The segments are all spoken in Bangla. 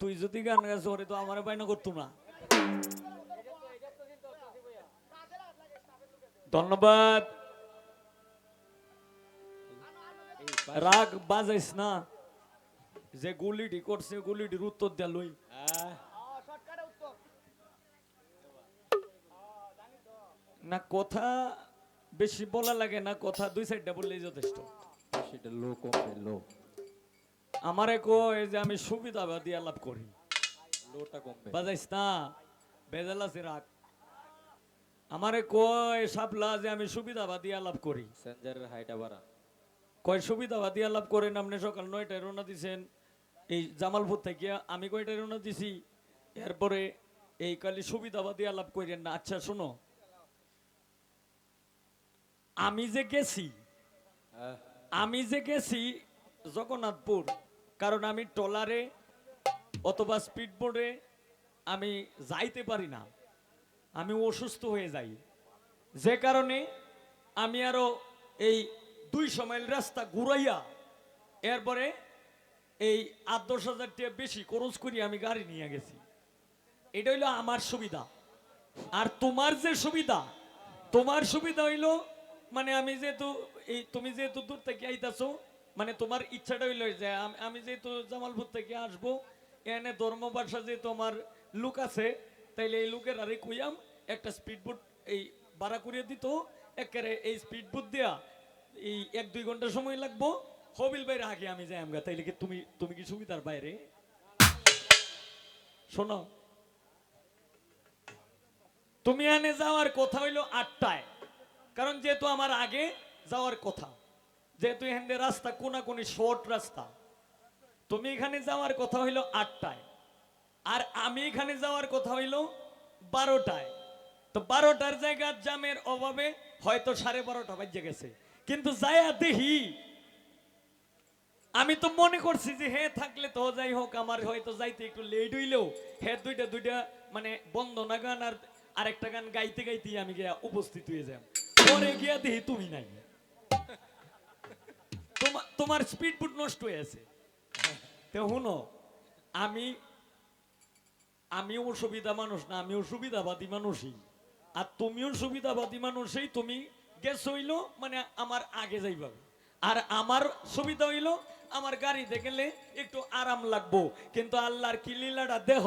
তুই যদি গান গাছ ওরে তো আমার বাইনা করতো না। ধন্যবাদ। রাগ বাজাইস না। যে গুলিটি করছে, গুলিটির উত্তর দেয়া লই। না, কথা বেশি বলা লাগে না, কথা দুই সাইডটা বললেই যথেষ্ট। সেটা লো কমবে আমারে কয় যে আমি সুবিধাবাদী আলাপ করি। লোটা কমবে। বাজাইস না বেজাল আছে রাগ। আমারে কয় যে আমি সুবিধাবাদী আলাপ করি। সেঞ্জারের হাইটা বাড়া। কয় আলাপ করেন আপনি সকাল নয়টায় রওনা দিছেন। এই জামালপুর থেকে আমি কয়টায় রওনা দিছি? এরপরে এই কালি সুবিধাবাদী আলাপ করেন না। আচ্ছা শোনো। আমি যে গেছি আহ, আমি যে গেছি জগন্নাথপুর কারণ আমি ট্রলারে অথবা স্পিডবোর্ডে আমি যাইতে পারি না। আমি অসুস্থ হয়ে যাই। যে কারণে আমি আরও এই দুইশো মাইল রাস্তা ঘুরাইয়া এরপরে এই আট দশ হাজার টাকা বেশি খরচ করি আমি গাড়ি নিয়ে গেছি। এটা হইল আমার সুবিধা। আর তোমার যে সুবিধা, তোমার সুবিধা হইল মানে আমি যেহেতু এই তুমি যেহেতু দূর থেকে আইতাছো মানে তোমার ইচ্ছাটা হইল যে আমি যেহেতু জামালপুর থেকে আসব এনে ধর্ম ভাষা যেহেতু আমার লুক আছে, তাইলে এই লুকের আরে কুইয়াম একটা স্পিড বোট এই ভাড়া করিয়ে দিত, একেবারে এই স্পিড বোট দেয়া এই এক দুই ঘণ্টা সময় লাগবো। হবিল বাইরে আগে আমি যাই আমগা, তাইলে কি তুমি তুমি কি সুবিধার বাইরে? শোনো, তুমি এনে যাওয়ার কথা হইল আটটায়, কারণ যেহেতু আমার আগে যাওয়ার কথা। যেহেতু এখানে রাস্তা কোনাকুনি শর্ট রাস্তা। তুমি এখানে যাওয়ার কথা হইল আটটায়। আর আমি এখানে যাওয়ার কথা হইল বারোটায়। তো বারোটার জায়গার জামের অভাবে হয়তো সাড়ে বারোটা বাজে গেছে। কিন্তু যাইয়া দেখি, আমি তো মনে করছি যে হে থাকলে তো যাই হোক, আমার হয়তো যাইতে একটু লেট হইলেও হে দুইটা দুইটা মানে বন্দনা গান আর আরেকটা গান গাইতে গাইতে আমি গিয়া উপস্থিত হয়ে যাই। পরে গিয়া দেখি তুমি নাই। তোমার স্পিড বুট নষ্ট হয়ে আছে। তো শুনো, আমি আমিও সুবিধা মানুষ না আমিও সুবিধাবাদী মানুষই। আর তুমিও সুবিধাবাদী মানুষই, তুমি গেছ হইল মানে আমার আগে যাইবা আর আমার সুবিধা হইল, আমার গাড়িতে গেলে একটু আরাম লাগবো। কিন্তু আল্লাহর কি লীলাটা দেহ?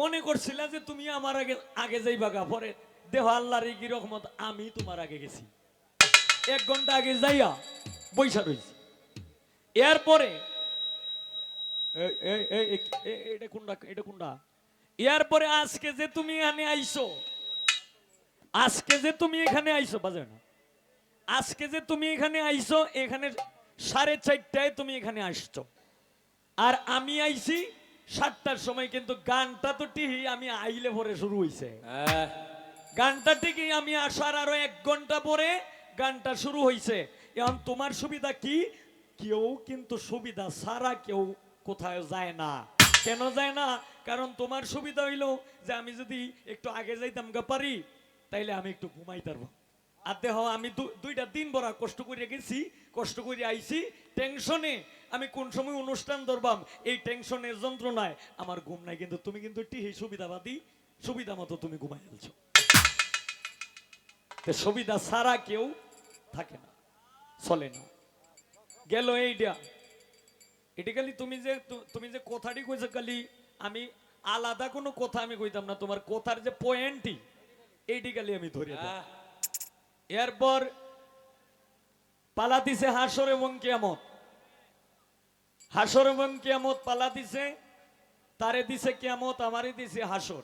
মনে করছিলা যে তুমি আমার আগে আগে যাইবা গা পরে দেহ আল্লাহর কি রকমত আমি তোমার আগে গেছি। এক ঘণ্টা আগে যাইয়া বৈশা রয়েছি এরপরে এটা কোনটা এটা কোনটা? এরপরে আজকে যে তুমি এখানে আইছো আজকে যে তুমি এখানে আইছো বাজে না। আজকে যে তুমি এখানে আইছো এখানে সাড়ে চারটায় তুমি এখানে আসছো। আর আমি আইছি সাতটার সময় কিন্তু গানটা তো টিহি আমি আইলে পরে শুরু হইছে। আহ, গানটা ঠিকই আমি আসার আরও এক ঘণ্টা পরে গানটা শুরু হয়েছে এখন তোমার সুবিধা কি? কেউ কিন্তু সুবিধা সারা কেউ কোথায় যায় না। কেন যায় না? কারণ তোমার সুবিধা হইল যে আমি যদি একটু আগে যাইতাম গা পারি, তাইলে আমি একটু ঘুমাই পারব। আর দেহ আমি দুইটা দিন বড় কষ্ট করে গেছি, কষ্ট করে আইছি, টেনশনে আমি কোন সময় অনুষ্ঠান ধরবাম, এই টেনশনের যন্ত্রণায় আমার ঘুম নাই। কিন্তু তুমি কিন্তু টিহি সুবিধাবাদী, সুবিধা মতো তুমি ঘুমাই ফেলছো। সুবিধা ছাড়া কেউ থাকে না। চলে না গেল এইটা এটা খালি তুমি যে তুমি যে কথাটি কইছো খালি আমি আলাদা কোনো কথা আমি কইতাম না, তোমার কথার যে পয়েন্টই এইটি খালি আমি ধরে। এরপর পালা দিছে হাসর এবং কিয়ামত। হাসর এবং কিয়ামত পালা দিছে তারে দিছে কিয়ামত, আমারে দিছে হাসর।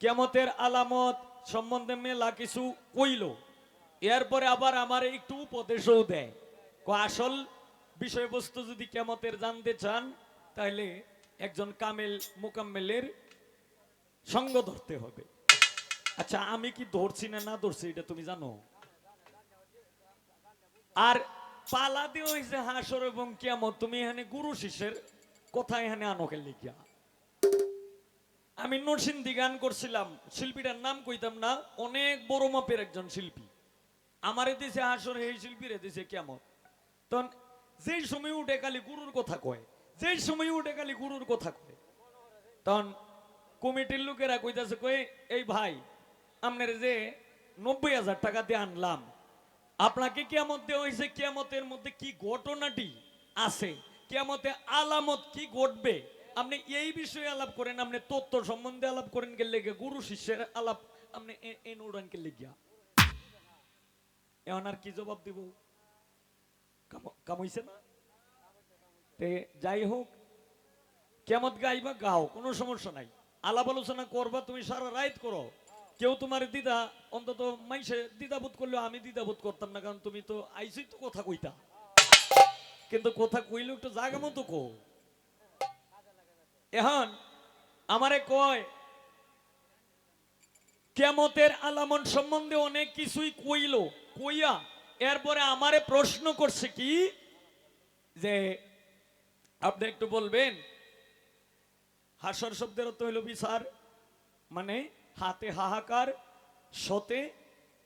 কিয়ামতের আলামত সম্বন্ধে মেলা কিছু কইল। এরপরে আবার আমার একটু উপদেশও দেয়। আসল বিষয়বস্তু যদি কেমতের জানতে চান, তাহলে একজন কামেল মোকাম্মেলের সঙ্গ ধরতে হবে। আচ্ছা আমি কি ধরছি না না ধরছি, এটা তুমি জানো? আর পালা দিয়ে হয়েছে হাসর এবং কিয়ামত, তুমি এখানে গুরু শিষ্যের কথা এখানে আনকে লিখিয়া। আমি নরসিংদী গান করছিলাম, শিল্পীটার নাম কইতাম না, অনেক বড় মাপের একজন শিল্পী। আমারে দিছে হাসর এই শিল্পীরে দিছে কেমন? তখন যেই সময় উঠে খালি গুরুর কথা কয়, যেই সময় উঠে খালি গুরুর কথা কয়, তখন কমিটির লোকেরা কইতাছে, কই, এই ভাই, আপনার যে নব্বই হাজার টাকা দিয়ে আনলাম, আপনাকে কেমত দেওয়া হয়েছে কেমতের মধ্যে কি ঘটনাটি আছে? কেমতে আলামত কি ঘটবে? আপনি এই বিষয়ে আলাপ করেন, আপনি তত্ত্ব সম্বন্ধে আলাপ করেন, গেলে গুরু শিষ্যের আলাপ আপনি এন উড়ান কে লিখিয়া এখন আর কি জবাব দিব? কামাইছে না? যাই হোক, কেমত গাইবা গাও, কোনো সমস্যা নাই। আলাপ আলোচনা করবা, তুমি সারা রাইত করো। কেউ তোমার দিদা অন্তত মাইসে দ্বিধাবোধ করলেও আমি দ্বিধাবোধ করতাম না, কারণ তুমি তো আইসি তো কথা কইতা। কিন্তু কথা কইলেও একটু জায়গা মতো কো এখন আমারে কয়, কেমতের আলামন সম্বন্ধে অনেক কিছুই কইল। কইয়া এরপরে আমারে প্রশ্ন করছে কি? যে আপনি একটু বলবেন, হাসর শব্দের অর্থ হইল বিচার মানে হাতে হাহাকার, সতে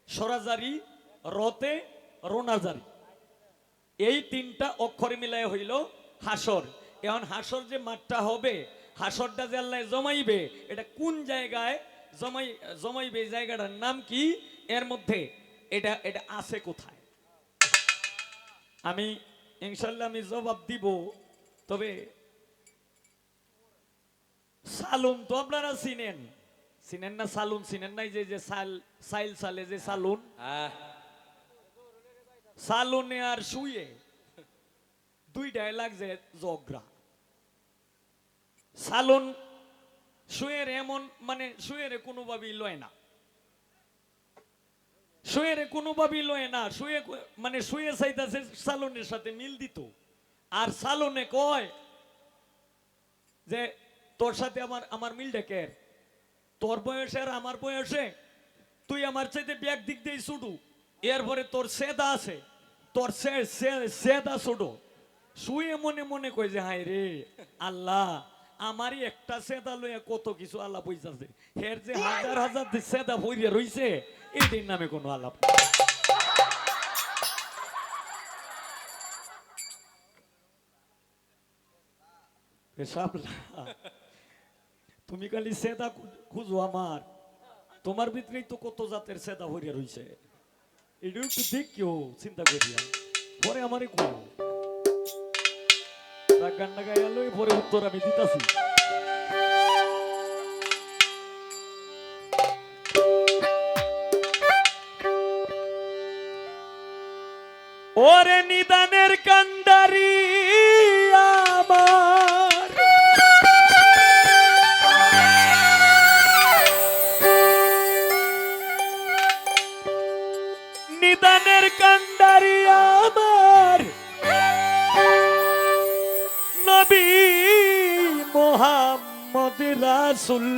সরাজারি, রতে রোনাজারি। এই তিনটা অক্ষরে মিলায় হইল হাসর। এখন হাসর যে মাঠটা হবে, হাসরটা যে আল্লাহ জমাইবে, এটা কোন জায়গায় জমাই জমাইবে জায়গাটার নাম কি? এর মধ্যে এটা এটা আছে কোথায়? আমি ইনশাল্লাহ আমি জবাব দিব তবে সালুন তো আপনারা চিনেন। চিনেন না সালুন? চিনেন নাই যে যে সাল সাইল সালে যে সালুন? আহ সালুনে আর শুয়ে দুইটাই লাগছে জগরা সালুন শুয়ের এমন মানে শুয়ের কোনোভাবেই লয় না। শুয়ের কোনোভাবেই লয় না। শুয়ে মানে শুয়ে চাইতেছে সালুনের সাথে মিল দিত। আর সালুনে কয় যে, তোর সাথে আমার আমার মিল ডেকের তোর বয়সে আর আমার বয়সে? তুই আমার চাইতে ব্যাগ দিক দিয়ে ছুটু। এরপরে তোর সেদা আছে। তোর সেদা ছুটো। শুয়ে মনে মনে কই যে হাই রে, আল্লাহ, আমারই একটা সেদা লইয়া কত কিছু আল্লাহ পয়সাছে হের যে হাজার হাজার সেদা ভরিয়া রইছে এটির নামে কোনো আলাপ। তুমি খালি সেদা খুঁজো আমার। তোমার ভিতরেই তো কত জাতের সেদা ভরিয়া রইছে। এটা একটু দেখিও, চিন্তা করিয়া। পরে আমারে কো গান্ডা লই, পরে উত্তর আমি দিতাছি। ওরে নিদানের কান্ডারি আমার। নিদানের কান্ডারি আমার। নবী মোহাম্মদ রাসুল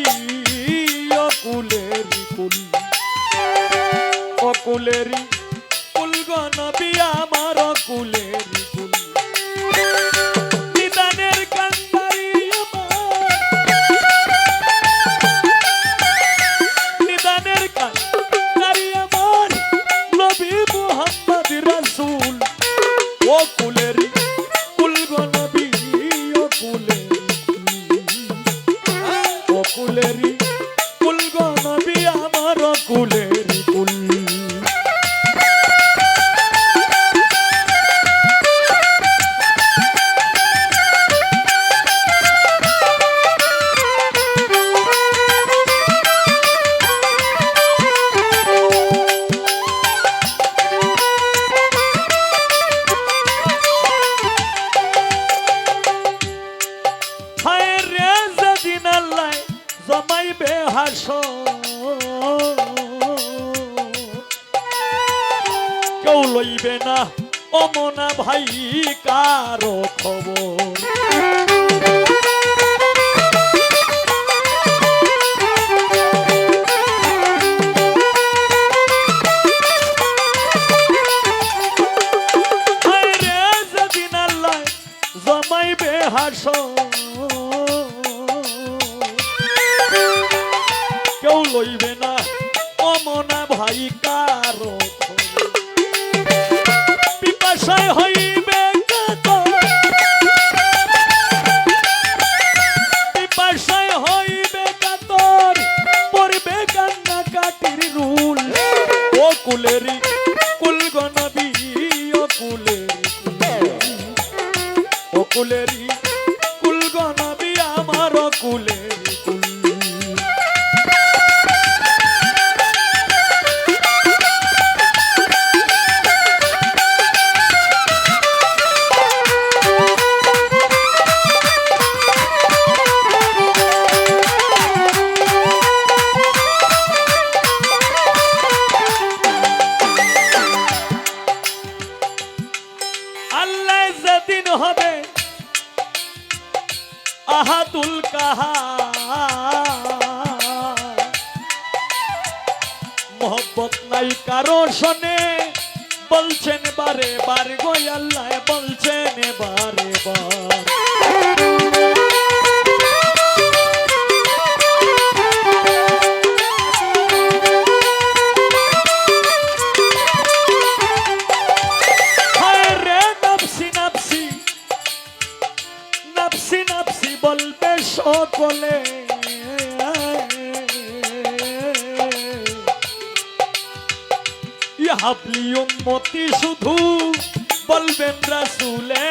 নবী ও কুলেরি কুল ও জমাইবে কেউ লইবে না অমনা ভাই কারও খবর। হায় কুলেরি আপনি উন্মতি শুধু বলবেন রাসুলে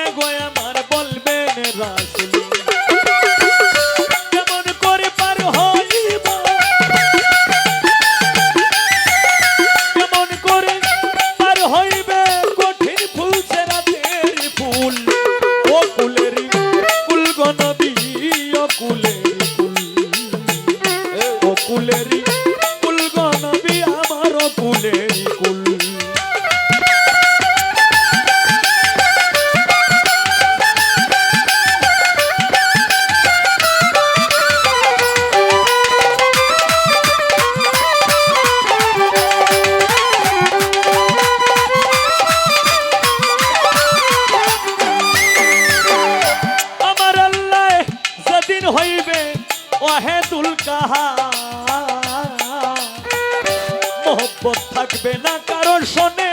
পথ থাকবে না কারণ শোনে।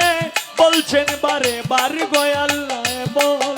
বলছেন বারে বার গয়াল্লায় বল।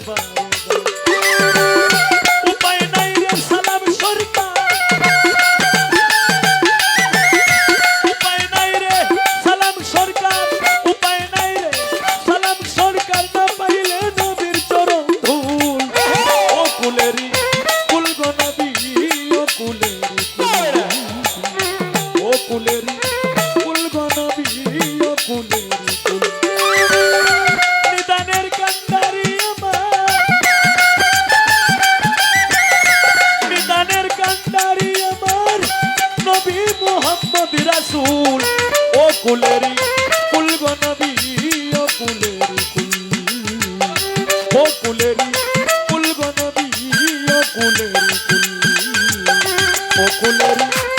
বাংলা বকুলেরি ফুলগণ দিয়ে কুলেরি কুল বকুলেরি